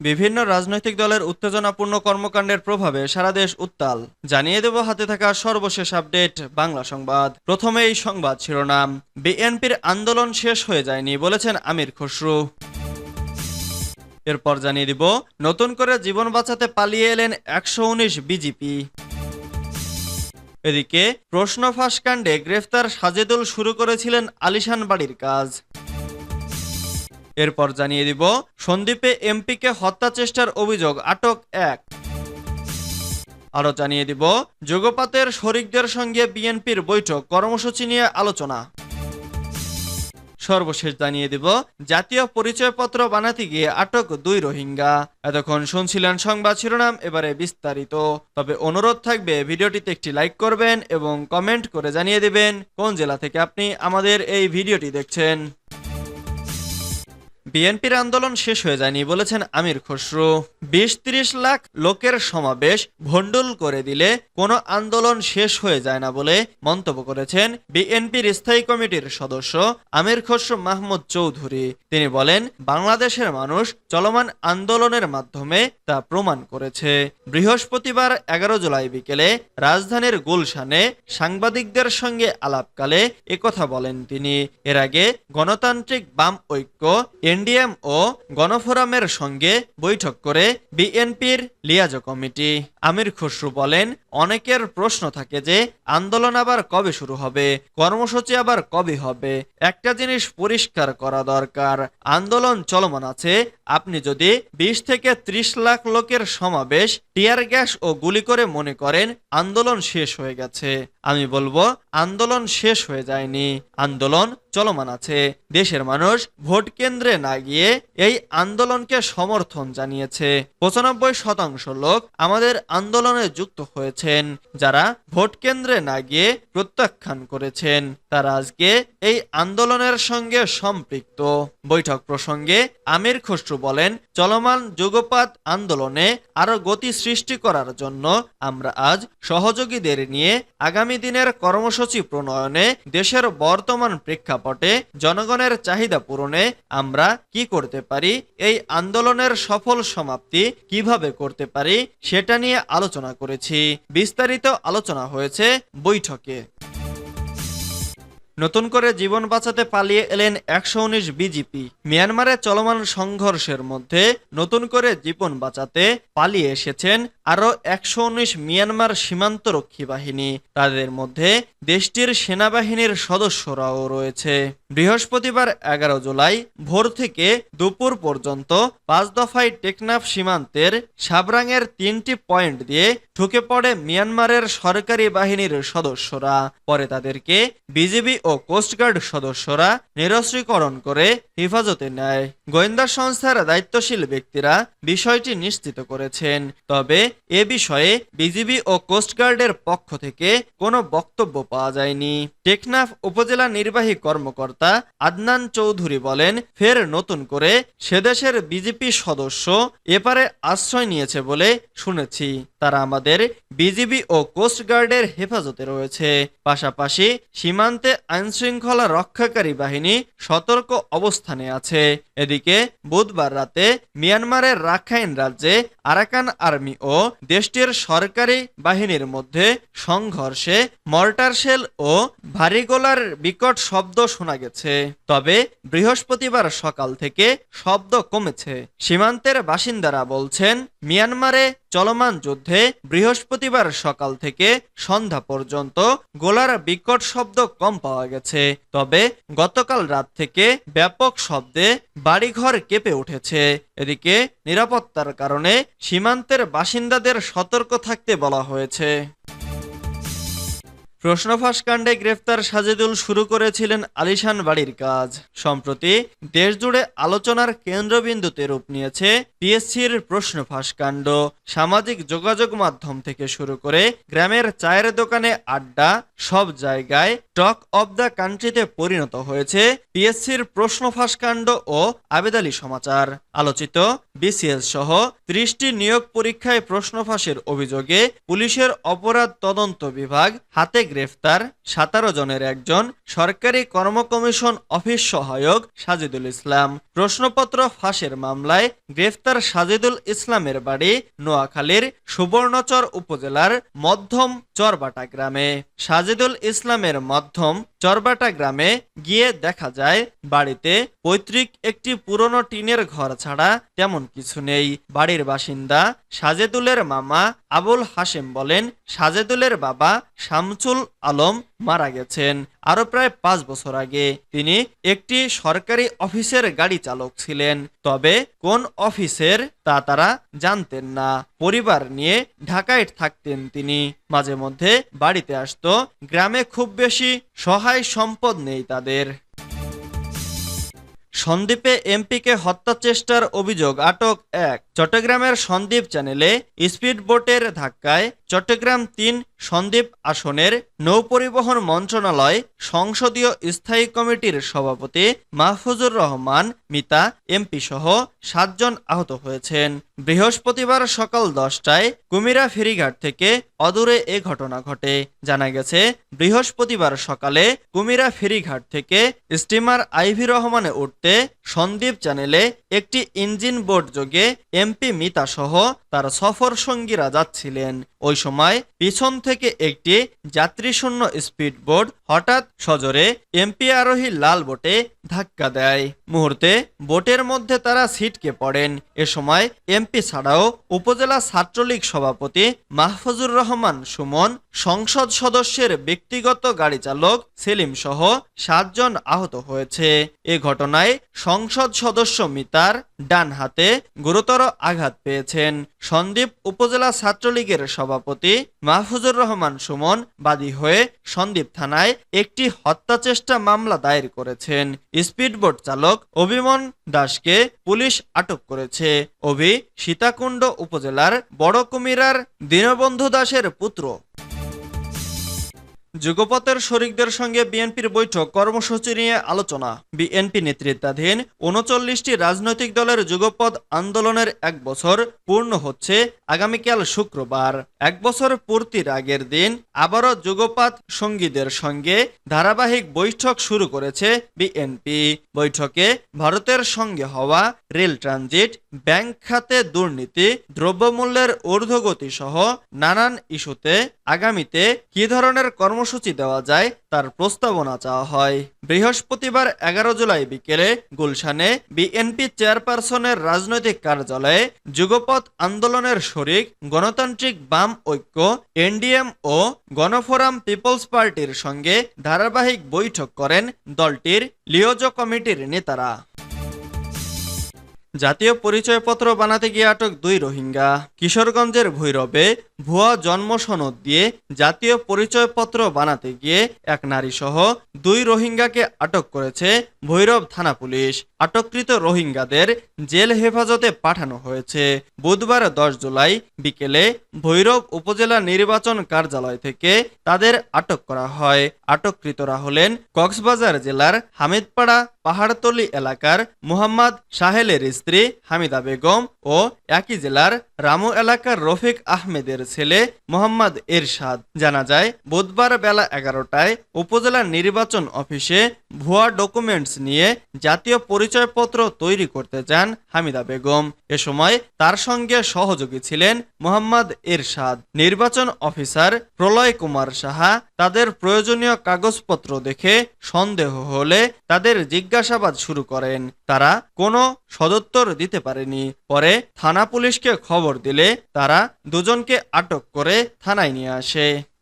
বিভিন্ন রাজনৈতিক দলের উত্তেজনাপূর্ণ কর্মকাণ্ডের প্রভাবে সারা দেশ উত্তাল। জানিয়ে দেব হাতে থাকা সর্বশেষ আপডেট, বাংলা সংবাদ। প্রথমে এই সংবাদ শিরোনাম। বিএনপির আন্দোলন শেষ হয়ে যায়নি বলেছেন আমির খসরু। এরপর জানিয়ে দিব, নতুন করে জীবন বাঁচাতে পালিয়ে এলেন একশো উনিশ বিজিপি। এদিকে প্রশ্ন ফাঁস কাণ্ডে গ্রেফতার সাজেদুল শুরু করেছিলেন আলিশান বাড়ির কাজ। এরপর জানিয়ে দিব, সন্দীপে এমপিকে হত্যা চেষ্টার অভিযোগ, আটক এক। আরও জানিয়ে দিব, যুগপাতের শরিকদের সঙ্গে বিএনপির বৈঠক, কর্মসূচি নিয়ে আলোচনা। সর্বশেষ জানিয়ে দিব, জাতীয় পরিচয়পত্র বানাতে গিয়ে আটক দুই রোহিঙ্গা। এতক্ষণ শুনছিলেন সংবাদ শিরোনাম, এবারে বিস্তারিত। তবে অনুরোধ থাকবে, ভিডিওটিতে একটি লাইক করবেন এবং কমেন্ট করে জানিয়ে দিবেন, কোন জেলা থেকে আপনি আমাদের এই ভিডিওটি দেখছেন। বিএনপির আন্দোলন শেষ হয়ে যায়নি বলেছেন আমির খসরু। বিশ ত্রিশ লাখ লোকের সমাবেশ ভণ্ডুল করে দিলে কোনো আন্দোলন শেষ হয়ে যায় না বলে মন্তব্য করেছেন বিএনপির স্থায়ী কমিটির সদস্য আমির খসরু মাহমুদ চৌধুরী। তিনি বলেন, বাংলাদেশের মানুষ চলমান আন্দোলনের মাধ্যমে তা প্রমাণ করেছে। বৃহস্পতিবার এগারো জুলাই বিকেলে রাজধানীর গুলশানে সাংবাদিকদের সঙ্গে আলাপকালে একথা বলেন তিনি। এর আগে গণতান্ত্রিক বাম ঐক্য এনডিএম ও গণফোরামের সঙ্গে বৈঠক করে বিএনপির লিয়াজো কমিটি। আমির খসরু বলেন, অনেকের প্রশ্ন থাকে যে, আন্দোলন আবার কবে শুরু হবে? কর্মসূচি আবার কবে হবে? একটা জিনিস পরিষ্কার করা দরকার। আন্দোলন চলমান আছে। আপনি যদি বিশ থেকে ত্রিশ লাখ লোকের সমাবেশ, টিয়ার গ্যাস ও গুলি করে মনে করেন, আন্দোলন শেষ হয়ে গেছে। আমি বলব, আন্দোলন শেষ হয়ে যায়নি। আন্দোলন চলমান আছে। দেশের মানুষ ভোট কেন্দ্রে না গিয়ে এই আন্দোলনকে সমর্থন জানিয়েছে। পঁচানব্বই শতাংশ লোক আমাদের আন্দোলনে যুক্ত হয়েছেন, যারা ভোট কেন্দ্রে না গিয়ে প্রত্যাখ্যান করেছেন। তারা আজকে এই আন্দোলনের সঙ্গে সম্পৃক্ত। বৈঠক প্রসঙ্গে আমির খসরু বলেন, চলমান যুগপাত আন্দোলনে আরও গতি সৃষ্টি করার জন্য আমরা আজ সহযোগীদের নিয়ে আগামী দিনের কর্মসূচি প্রণয়নে দেশের বর্তমান প্রেক্ষাপটে জনগণের চাহিদা পূরণে আমরা কি করতে পারি, এই আন্দোলনের সফল সমাপ্তি কীভাবে করতে পারি, সেটা নিয়ে আলোচনা করেছি। বিস্তারিত আলোচনা হয়েছে বৈঠকে। নতুন করে জীবন বাঁচাতে পালিয়ে এলেন একশো উনিশ বিজিপি। মিয়ানমারে চলমান সংঘর্ষের মধ্যে নতুন করে জীবন বাঁচাতে পালিয়ে এসেছেন আরও একশো উনিশ মিয়ানমার সীমান্তরক্ষী বাহিনী। তাদের মধ্যে দেশটির সেনাবাহিনীর সদস্যরাও রয়েছে। বৃহস্পতিবার এগারো জুলাই ভোর থেকে দুপুর পর্যন্ত পাঁচ দফায় টেকনাফ সীমান্তের সাবরাংয়ের তিনটি পয়েন্ট দিয়ে ঢুকে পড়ে মিয়ানমারের সরকারি বাহিনীর সদস্যরা। পরে তাদেরকে বিজিবি ও কোস্টগার্ড সদস্যরা নিরস্ত্রীকরণ করে হেফাজতে নেয়। গোয়েন্দা সংস্থার দায়িত্বশীল ব্যক্তিরা বিষয়টি নিশ্চিত করেছেন। তবে এ বিষয়ে বিজিবি ও কোস্টগার্ডের পক্ষ থেকে কোনো বক্তব্য পাওয়া যায়নি। টেকনাফ উপজেলা নির্বাহী কর্মকর্তা আদনান চৌধুরী বলেন, ফের নতুন করে সেদেশের বিজেপি সদস্য এপারে আশ্রয় নিয়েছে বলে শুনেছি। তারা আমাদের বিজিবি ও কোস্টগার্ডের হেফাজতে রয়েছে। পাশাপাশি সীমান্তে আইনশৃঙ্খলা রক্ষাকারী বাহিনী সতর্ক অবস্থানে আছে। এদিকে বুধবার রাতে মিয়ানমারের রাখাইন রাজ্যে আরাকান আর্মি ও দেশটির সরকারি বাহিনীর মধ্যে সংঘর্ষে মর্টার শেল ও ভারী গোলার বিকট শব্দ শোনা গেছে। তবে বৃহস্পতিবার সকাল থেকে শব্দ কমেছে। সীমান্তের বাসিন্দারা বলছেন, মিয়ানমারে চলমান যুদ্ধে বৃহস্পতিবার সকাল থেকে সন্ধ্যা পর্যন্ত গোলার বিকট শব্দ কম পাওয়া গেছে। তবে গতকাল রাত থেকে ব্যাপক শব্দে বাড়িঘর কেঁপে উঠেছে। এদিকে নিরাপত্তার কারণে সীমান্তের বাসিন্দাদের সতর্ক থাকতে বলা হয়েছে। প্রশ্নফাঁস ফাঁসকাণ্ডে গ্রেফতার সাজেদুল শুরু করেছিলেন আলিশান বাড়ির কাজ। সম্প্রতি দেশজুড়ে আলোচনার কেন্দ্রবিন্দুতে রূপ নিয়েছে পিএসসির প্রশ্ন ফাঁসকাণ্ড সামাজিক যোগাযোগ মাধ্যম থেকে শুরু করে গ্রামের চায়ের দোকানে আড্ডা সব জায়গায় টক অব দ্য কান্ট্রিতে পরিণত হয়েছে পিএসসির প্রশ্নফাঁস কাণ্ড ও আবেদালি সমাচার। আলোচিত বিসিএস সহ ত্রিশটি নিয়োগ পরীক্ষায় প্রশ্নফাঁসের অভিযোগে পুলিশের অপরাধ তদন্ত বিভাগ হাতে গ্রেফতার সাতারো জনের একজন সরকারি কর্ম কমিশন অফিস সহায়ক সাজিদুল ইসলাম। প্রশ্নপত্র ফাঁসের মামলায় গ্রেফতার সাজিদুল ইসলামের বাড়ি নোয়াখালীর সুবর্ণচর উপজেলার মধ্যম চরবাটা গ্রামে। সাজিদুল ইসলামের মধ্যম চরবাটা গ্রামে গিয়ে দেখা যায়, বাড়িতে পৈতৃক একটি পুরনো টিনের ঘর ছাড়া তেমন কিছু নেই। বাড়ির বাসিন্দা সাজেদুলের মামা আবুল হাশেম বলেন, সাজেদুলের বাবা শামসুল আলম মারা গেছেন। আরও প্রায় পাঁচ বছর আগে তিনি একটি সরকারি অফিসের গাড়ি চালক ছিলেন। তবে কোন অফিসের তা তারা জানতেন না। পরিবার নিয়ে ঢাকায় থাকতেন তিনি। মাঝে মধ্যে বাড়িতে আসতো। গ্রামে খুব বেশি সহায় সম্পদ নেই তাদের। সন্দীপে এমপিকে হত্যা চেষ্টার অভিযোগ আটক এক। চট্টগ্রামের সন্দীপ চ্যানেলে স্পিড বোটের ধাক্কায় চট্টগ্রাম তিন সন্দ্বীপ আসনের নৌপরিবহন মন্ত্রণালয় সংসদীয় স্থায়ী কমিটির সভাপতি মাহফুজুর রহমান, মিতা, এমপি সহ সাতজন আহত হয়েছেন। বৃহস্পতিবার সকাল দশটায় কুমিরা ফেরিঘাট থেকে অদূরে এ ঘটনা ঘটে। জানা গেছে, বৃহস্পতিবার সকালে কুমিরা ফেরিঘাট থেকে স্টিমার আইভি রহমানে উঠতে সন্দ্বীপ চ্যানেলে একটি ইঞ্জিন বোর্ড যোগে এমপি মিতা সহ তার সফর সঙ্গীরা যাচ্ছিলেন। ওই সময় পিছন থেকে একটি যাত্রীশূন্য স্পিড বোট হঠাৎ সজোরে এমপি আরোহী লাল বোটে ধাক্কা দেয়। মুহূর্তে বোটের মধ্যে তারা ছিটকে পড়েন। এ সময় এমপি ছাড়াও উপজেলা ছাত্রলীগ সভাপতি মাহফুজুর রহমান, সুমন, সংসদ সদস্যের ব্যক্তিগত গাড়ি চালক সেলিম সহ সাতজন আহত হয়েছে। এ ঘটনায় সংসদ সদস্য মিতার ডান হাতে গুরুতর আঘাত পেয়েছেন। সন্দ্বীপ উপজেলা ছাত্রলীগের সভাপতি মাহফুজুর রহমান সুমন বাদী হয়ে সন্দ্বীপ থানায় একটি হত্যা চেষ্টা মামলা দায়ের করেছেন। স্পিডবোট চালক অভিমন দাসকে পুলিশ আটক করেছে। অভি সীতাকুণ্ড উপজেলার বড় কুমিরার দীনবন্ধু দাসের পুত্র। যুগপথের শরিকদের সঙ্গে বিএনপির বৈঠক, কর্মসূচি নিয়ে আলোচনা। বিএনপি নেতৃত্বাধীন উনচল্লিশটি রাজনৈতিক দলের যুগপথ আন্দোলনের এক বছর পূর্ণ হচ্ছে আগামীকাল শুক্রবার। এক বছর পূর্তির আগের দিন আবারও যুগপাত সঙ্গীদের সঙ্গে ধারাবাহিক বৈঠক শুরু করেছে বিএনপি। বৈঠকে ভারতের সঙ্গে হওয়া রেল ট্রানজিট, ব্যাংক খাতে দুর্নীতি, দ্রব্যমূল্যের ঊর্ধ্বগতি সহ নানান ইস্যুতে আগামীতে কি ধরনের কর্মসূচি দেওয়া যায়, তার প্রস্তাবনা চাওয়া হয়। বৃহস্পতিবার এগারো জুলাই বিকেলে গুলশানে বিএনপি চেয়ারপারসনের রাজনৈতিক কার্যালয়ে যুগপথ আন্দোলনের শরিক, গণতান্ত্রিক বাম ঐক্য, এনডিএম ও গণফোরাম পিপলস পার্টির সঙ্গে ধারাবাহিক বৈঠক করেন দলটির লিওজো কমিটির নেতারা। জাতীয় পরিচয়পত্র বানাতে গিয়ে আটক দুই রোহিঙ্গা। কিশোরগঞ্জের ভৈরবে ভুয়া জন্ম সনদ দিয়ে জাতীয় পরিচয়পত্র বানাতে গিয়ে এক নারী সহ দুই রোহিঙ্গাকে আটক করেছে ভৈরব থানা পুলিশ। আটককৃত রোহিঙ্গাদের জেল হেফাজতে পাঠানো হয়েছে। বুধবার দশ জুলাই বিকেলে ভৈরব উপজেলা নির্বাচন কার্যালয় থেকে তাদের আটক করা হয়। আটককৃতরা হলেন কক্সবাজার জেলার হামিদপাড়া পাহাড়তলি এলাকার মোহাম্মদ সাহেলের স্ত্রী হামিদা বেগম ও একই জেলার রামু এলাকার রফিক আহমেদের ছেলে মোহাম্মদ এরশাদ। জানা যায়, বুধবার বেলা এগারোটায় উপজেলা নির্বাচন অফিসে ভুয়া ডকুমেন্টস নিয়ে জাতীয় পরিচয়পত্র তৈরি করতে যান হামিদা বেগম। এ সময় তার সঙ্গে সহযোগী ছিলেন মোহাম্মদ এরশাদ। নির্বাচন অফিসার প্রলয় কুমার সাহা তাদের প্রয়োজনীয় কাগজপত্র দেখে সন্দেহ হলে তাদের জিজ্ঞাসাবাদ শুরু করেন। তারা কোনো সদত্তর দিতে পারেনি। পরে থানা পুলিশকে খবর দিলে তারা দুজনকে আটক করে থানায় নিয়ে আসে।